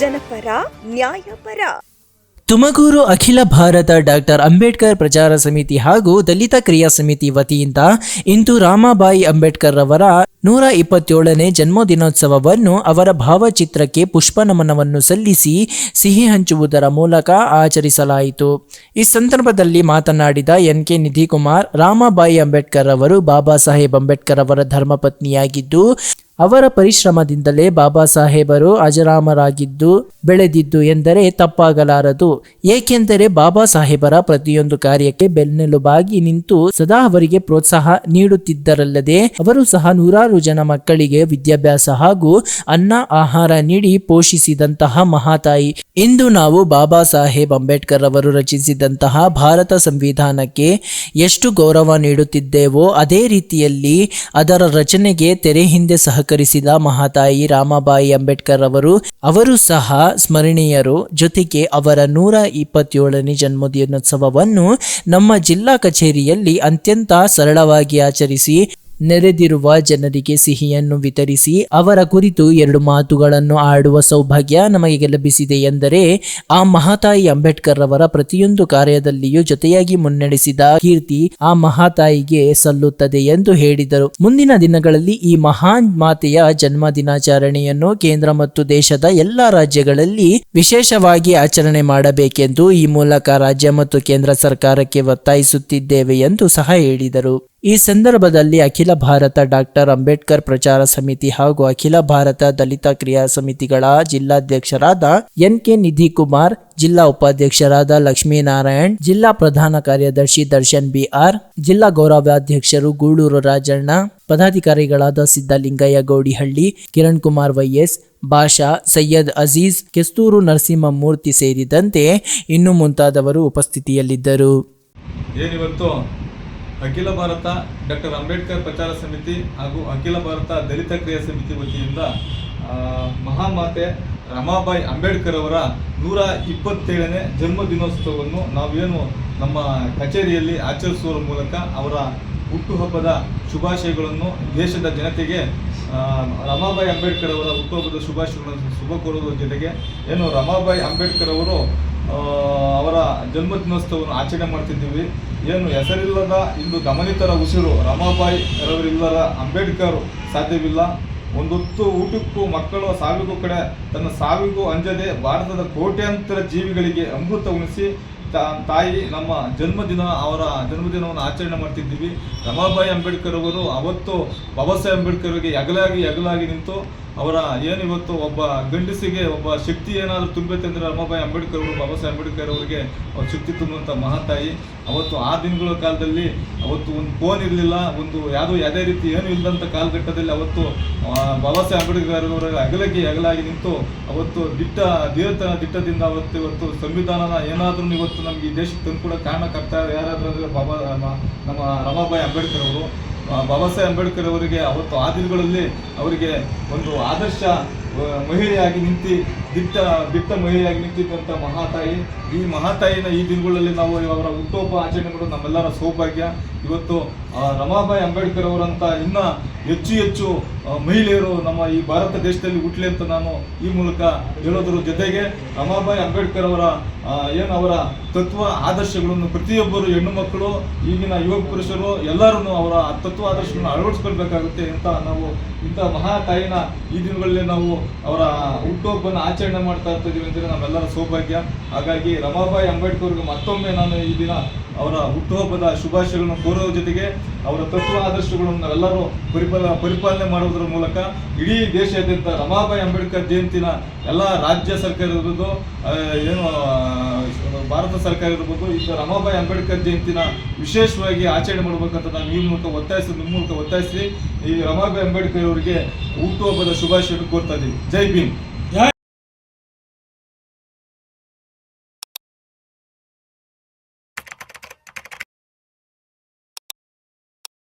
ನ್ಯಾಯಪರ. ತುಮಕೂರು ಅಖಿಲ ಭಾರತ ಡಾಕ್ಟರ್ ಅಂಬೇಡ್ಕರ್ ಪ್ರಚಾರ ಸಮಿತಿ ಹಾಗೂ ದಲಿತ ಕ್ರಿಯಾ ಸಮಿತಿ ವತಿಯಿಂದ ಇಂದು ರಾಮಾಬಾಯಿ ಅಂಬೇಡ್ಕರ್ ಅವರ ನೂರ ಇಪ್ಪತ್ತೇಳನೇ ಜನ್ಮದಿನೋತ್ಸವವನ್ನು ಅವರ ಭಾವಚಿತ್ರಕ್ಕೆ ಪುಷ್ಪ ನಮನವನ್ನು ಸಲ್ಲಿಸಿ ಸಿಹಿ ಹಂಚುವುದರ ಮೂಲಕ ಆಚರಿಸಲಾಯಿತು. ಈ ಸಂದರ್ಭದಲ್ಲಿ ಮಾತನಾಡಿದ ಎನ್ ಕೆ ನಿಧಿಕುಮಾರ್, ರಾಮಾಬಾಯಿ ಅಂಬೇಡ್ಕರ್ ಅವರು ಬಾಬಾ ಸಾಹೇಬ್ ಅಂಬೇಡ್ಕರ್ ಅವರ ಧರ್ಮಪತ್ನಿಯಾಗಿದ್ದು ಅವರ ಪರಿಶ್ರಮದಿಂದಲೇ ಬಾಬಾ ಸಾಹೇಬರು ಅಜರಾಮರಾಗಿದ್ದು ಬೆಳೆದಿದ್ದು ಎಂದರೆ ತಪ್ಪಾಗಲಾರದು. ಏಕೆಂದರೆ ಬಾಬಾ ಸಾಹೇಬರ ಪ್ರತಿಯೊಂದು ಕಾರ್ಯಕ್ಕೆ ಬೆನ್ನೆಲುಬಾಗಿ ನಿಂತು ಸದಾ ಅವರಿಗೆ ಪ್ರೋತ್ಸಾಹ ನೀಡುತ್ತಿದ್ದರಲ್ಲದೆ ಅವರು ಸಹ ನೂರಾರು ಜನ ಮಕ್ಕಳಿಗೆ ವಿದ್ಯಾಭ್ಯಾಸ ಹಾಗೂ ಅನ್ನ, ಆಹಾರ ನೀಡಿ ಪೋಷಿಸಿದಂತಹ ಮಹಾತಾಯಿ. ಇಂದು ನಾವು ಬಾಬಾ ಸಾಹೇಬ್ ಅಂಬೇಡ್ಕರ್ ಅವರು ರಚಿಸಿದಂತಹ ಭಾರತ ಸಂವಿಧಾನಕ್ಕೆ ಎಷ್ಟು ಗೌರವ ನೀಡುತ್ತಿದ್ದೇವೋ ಅದೇ ರೀತಿಯಲ್ಲಿ ಅದರ ರಚನೆಗೆ ತೆರೆ ಹಿಂದೆ ಸಹಕರಿಸಿದ ಮಹಾತಾಯಿ ರಾಮಬಾಯಿ ಅಂಬೇಡ್ಕರ್ ಅವರು ಅವರು ಸಹ ಸ್ಮರಣೀಯರು. ಜೊತೆಗೆ ಅವರ ನೂರ ಇಪ್ಪತ್ತೇಳನೇ ಜನ್ಮದಿನೋತ್ಸವವನ್ನು ನಮ್ಮ ಜಿಲ್ಲಾ ಕಚೇರಿಯಲ್ಲಿ ಅತ್ಯಂತ ಸರಳವಾಗಿ ಆಚರಿಸಿ ನೆರೆದಿರುವ ಜನರಿಗೆ ಸಿಹಿಯನ್ನು ವಿತರಿಸಿ ಅವರ ಕುರಿತು ಎರಡು ಮಾತುಗಳನ್ನು ಆಡುವ ಸೌಭಾಗ್ಯ ನಮಗೆ ಲಭಿಸಿದೆ ಎಂದರೆ ಆ ಮಹಾತಾಯಿ ಅಂಬೇಡ್ಕರ್ ಅವರ ಪ್ರತಿಯೊಂದು ಕಾರ್ಯದಲ್ಲಿಯೂ ಜೊತೆಯಾಗಿ ಮುನ್ನಡೆಸಿದ ಕೀರ್ತಿ ಆ ಮಹಾತಾಯಿಗೆ ಸಲ್ಲುತ್ತದೆ ಎಂದು ಹೇಳಿದರು. ಮುಂದಿನ ದಿನಗಳಲ್ಲಿ ಈ ಮಹಾನ್ ಮಾತೆಯ ಜನ್ಮ ದಿನಾಚರಣೆಯನ್ನು ಕೇಂದ್ರ ಮತ್ತು ದೇಶದ ಎಲ್ಲಾ ರಾಜ್ಯಗಳಲ್ಲಿ ವಿಶೇಷವಾಗಿ ಆಚರಣೆ ಮಾಡಬೇಕೆಂದು ಈ ಮೂಲಕ ರಾಜ್ಯ ಮತ್ತು ಕೇಂದ್ರ ಸರ್ಕಾರಕ್ಕೆ ಒತ್ತಾಯಿಸುತ್ತಿದ್ದೇವೆ ಎಂದು ಸಹ ಹೇಳಿದರು. ಈ ಸಂದರ್ಭದಲ್ಲಿ ಅಖಿಲ ಭಾರತ ಡಾಕ್ಟರ್ ಅಂಬೇಡ್ಕರ್ ಪ್ರಚಾರ ಸಮಿತಿ ಹಾಗೂ ಅಖಿಲ ಭಾರತ ದಲಿತ ಕ್ರಿಯಾ ಸಮಿತಿಗಳ ಜಿಲ್ಲಾಧ್ಯಕ್ಷರಾದ ಎನ್ ಕೆ ನಿಧಿ ಕುಮಾರ್ ಜಿಲ್ಲಾ ಉಪಾಧ್ಯಕ್ಷರಾದ ಲಕ್ಷ್ಮೀನಾರಾಯಣ್, ಜಿಲ್ಲಾ ಪ್ರಧಾನ ಕಾರ್ಯದರ್ಶಿ ದರ್ಶನ್ ಬಿಆರ್, ಜಿಲ್ಲಾ ಗೌರವಾಧ್ಯಕ್ಷರು ಗೂಳೂರು ರಾಜಣ್ಣ, ಪದಾಧಿಕಾರಿಗಳಾದ ಸಿದ್ದಲಿಂಗಯ್ಯ ಗೌಡಿಹಳ್ಳಿ ಕಿರಣ್ ಕುಮಾರ್ ವೈಎಸ್ ಬಾಷಾ ಸೈಯದ್ ಅಜೀಜ್, ಕೆಸ್ತೂರು ನರಸಿಂಹಮೂರ್ತಿ ಸೇರಿದಂತೆ ಇನ್ನು ಮುಂತಾದವರು ಉಪಸ್ಥಿತಿಯಲ್ಲಿದ್ದರು. ಅಖಿಲ ಭಾರತ ಡಾಕ್ಟರ್ ಅಂಬೇಡ್ಕರ್ ಪ್ರಚಾರ ಸಮಿತಿ ಹಾಗೂ ಅಖಿಲ ಭಾರತ ದಲಿತ ಕ್ರಿಯಾ ಸಮಿತಿ ವತಿಯಿಂದ ಮಹಾಮಾತೆ ರಮಾಬಾಯಿ ಅಂಬೇಡ್ಕರ್ ಅವರ ನೂರ ಇಪ್ಪತ್ತೇಳನೇ ಜನ್ಮ ದಿನೋತ್ಸವವನ್ನು ನಾವೇನು ನಮ್ಮ ಕಚೇರಿಯಲ್ಲಿ ಆಚರಿಸುವ ಮೂಲಕ ಅವರ ಹುಟ್ಟುಹಬ್ಬದ ಶುಭಾಶಯಗಳನ್ನು ದೇಶದ ಜನತೆಗೆ ರಮಾಬಾಯಿ ಅಂಬೇಡ್ಕರ್ ಅವರ ಹುಟ್ಟುಹಬ್ಬದ ಶುಭಾಶಯಗಳನ್ನು ಶುಭ ಕೋರುವುದರ ಜೊತೆಗೆ, ಏನು ರಮಾಬಾಯಿ ಅಂಬೇಡ್ಕರ್ ಅವರು ಅವರ ಜನ್ಮ ದಿನೋತ್ಸವವನ್ನು ಆಚರಣೆ ಮಾಡ್ತಿದ್ದೀವಿ. ಏನು ಹೆಸರಿಲ್ಲದ, ಇಂದು ಗಮನಿತರ ಉಸಿರು ರಮಾಬಾಯಿ ರವರಿಲ್ಲದ ಅಂಬೇಡ್ಕರ್ ಸಾಧ್ಯವಿಲ್ಲ. ಒಂದೊತ್ತು ಊಟಕ್ಕೂ ಮಕ್ಕಳು ಸಾವಿಗೂ ಕಡೆ ತನ್ನ ಸಾವಿಗೂ ಅಂಜದೆ ಭಾರತದ ಕೋಟ್ಯಾಂತರ ಜೀವಿಗಳಿಗೆ ಅಮೃತ ಉಣಿಸಿ ತಾಯಿ ನಮ್ಮ ಜನ್ಮದಿನ, ಅವರ ಜನ್ಮದಿನವನ್ನು ಆಚರಣೆ ಮಾಡ್ತಿದ್ದೀವಿ. ರಮಾಬಾಯಿ ಅಂಬೇಡ್ಕರ್ ಅವರು ಅವತ್ತು ಬಾಬಾ ಸಾಹೇಬ್ ಅಂಬೇಡ್ಕರ್ ಅವರಿಗೆ ಹಗಲಾಗಿ ಹಗಲಾಗಿ ನಿಂತು ಅವರ ಏನಿವತ್ತು ಒಬ್ಬ ಗಂಡಸಿಗೆ ಒಬ್ಬ ಶಕ್ತಿ ಏನಾದರೂ ತುಂಬೈತೆ ಅಂದರೆ ರಮಾಬಾಯಿ ಅಂಬೇಡ್ಕರ್ ಅವರು, ಬಾಬಾ ಸಾಹೇಬ್ ಅಂಬೇಡ್ಕರ್ ಅವರಿಗೆ ಅವ್ರ ಶಕ್ತಿ ತುಂಬುವಂಥ ಮಹಾತಾಯಿ. ಅವತ್ತು ಆ ದಿನಗಳ ಕಾಲದಲ್ಲಿ ಅವತ್ತು ಒಂದು ಫೋನ್ ಇರಲಿಲ್ಲ, ಒಂದು ಯಾವುದೋ ಯಾವುದೇ ರೀತಿ ಏನೂ ಇಲ್ಲದಂಥ ಕಾಲಘಟ್ಟದಲ್ಲಿ ಅವತ್ತು ಬಾಬಾ ಸಾಹೇಬ್ ಅಂಬೇಡ್ಕರ್ ಅವರ ಅಗಲಕ್ಕೆ ಅಗಲಾಗಿ ನಿಂತು ಅವತ್ತು ದಿಟ್ಟ, ದೇವತನ ದಿಟ್ಟದಿಂದ ಅವತ್ತು ಇವತ್ತು ಸಂವಿಧಾನನ ಏನಾದರೂ ಇವತ್ತು ನಮಗೆ ಈ ದೇಶಕ್ಕೆ ತಂದು ಕಾರಣಕ್ಕಾಗ್ತಾ ಯಾರಾದರೂ ಅಂದರೆ ಬಾಬಾ, ನಮ್ಮ- ರಮಾಬಾಯಿ ಅಂಬೇಡ್ಕರ್ ಅವರು. ಬಾಬಾ ಸಾಹೇಬ್ ಅಂಬೇಡ್ಕರ್ ಅವರಿಗೆ ಅವತ್ತು ಆ ದಿನಗಳಲ್ಲಿ ಅವರಿಗೆ ಒಂದು ಆದರ್ಶ ಮಹಿಳೆಯಾಗಿ ನಿಂತಿ, ದಿಟ್ಟ ದಿಟ್ಟ ಮಹಿಳೆಯಾಗಿ ನಿಂತಿದ್ದಂಥ ಮಹಾತಾಯಿ. ಈ ಮಹಾತಾಯಿನ ಈ ದಿನಗಳಲ್ಲಿ ನಾವು ಅವರ ಹುಟ್ಟುಹಬ್ಬ ಆಚರಣೆ ಮಾಡೋದು ನಮ್ಮೆಲ್ಲರ ಸೌಭಾಗ್ಯ. ಇವತ್ತು ರಮಾಬಾಯಿ ಅಂಬೇಡ್ಕರ್ ಅವರಂತ ಇನ್ನ ಹೆಚ್ಚು ಹೆಚ್ಚು ಮಹಿಳೆಯರು ನಮ್ಮ ಈ ಭಾರತ ದೇಶದಲ್ಲಿ ಹುಟ್ಟಲಿ ಅಂತ ನಾನು ಈ ಮೂಲಕ ಹೇಳೋದ್ರ ಜೊತೆಗೆ ರಮಾಬಾಯಿ ಅಂಬೇಡ್ಕರ್ ಅವರ ಏನು ಅವರ ತತ್ವ ಆದರ್ಶಗಳನ್ನು ಪ್ರತಿಯೊಬ್ಬರು ಹೆಣ್ಣು ಮಕ್ಕಳು, ಈಗಿನ ಯುವ ಪುರುಷರು ಎಲ್ಲರೂ ಅವರ ತತ್ವ ಆದರ್ಶಗಳನ್ನು ಅಳವಡಿಸ್ಕೊಳ್ಬೇಕಾಗುತ್ತೆ ಅಂತ ನಾವು ಇಂಥ ಮಹಾತಾಯಿನ ಈ ದಿನಗಳಲ್ಲಿ ನಾವು ಅವರ ಹುಟ್ಟುಹಬ್ಬನ ಆಚರಣೆ ಮಾಡ್ತಾ ಇರ್ತಿದ್ದೀವಿ ಅಂತೇಳಿ ನಮ್ಮೆಲ್ಲರ ಸೌಭಾಗ್ಯ. ಹಾಗಾಗಿ ರಮಾಬಾಯಿ ಅಂಬೇಡ್ಕರ್ ಅವ್ರಿಗೆ ಮತ್ತೊಮ್ಮೆ ನಾನು ಈ ದಿನ ಅವರ ಹುಟ್ಟುಹಬ್ಬದ ಶುಭಾಶಯಗಳನ್ನು ಕೋರೋದ್ರ ಜೊತೆಗೆ ಅವರ ತತ್ವ ಆದರ್ಶಗಳನ್ನು ನಾವೆಲ್ಲರೂ ಪರಿಪಾಲ, ಪರಿಪಾಲನೆ ಮಾಡುವುದರ ಮೂಲಕ ಇಡೀ ದೇಶಾದ್ಯಂತ ರಮಾಬಾಯಿ ಅಂಬೇಡ್ಕರ್ ಜಯಂತಿನ ಎಲ್ಲ ರಾಜ್ಯ ಸರ್ಕಾರ ಇರ್ಬೋದು ಏನು ಭಾರತ ಸರ್ಕಾರ ಇರ್ಬೋದು ಈಗ ರಮಾಬಾಯಿ ಅಂಬೇಡ್ಕರ್ ಜಯಂತಿನ ವಿಶೇಷವಾಗಿ ಆಚರಣೆ ಮಾಡಬೇಕಂತ ನಾನು ಈ ಮೂಲಕ ಒತ್ತಾಯಿಸಿ, ನಿಮ್ಮ ಮೂಲಕ ಒತ್ತಾಯಿಸಿ ಈ ರಮಾಬಾಯಿ ಅಂಬೇಡ್ಕರ್ ಅವರಿಗೆ ಹುಟ್ಟುಹಬ್ಬದ ಶುಭಾಶಯವನ್ನು ಕೋರ್ತಾ ಇದ್ದೀವಿ ಜೈ ಭೀಮ್.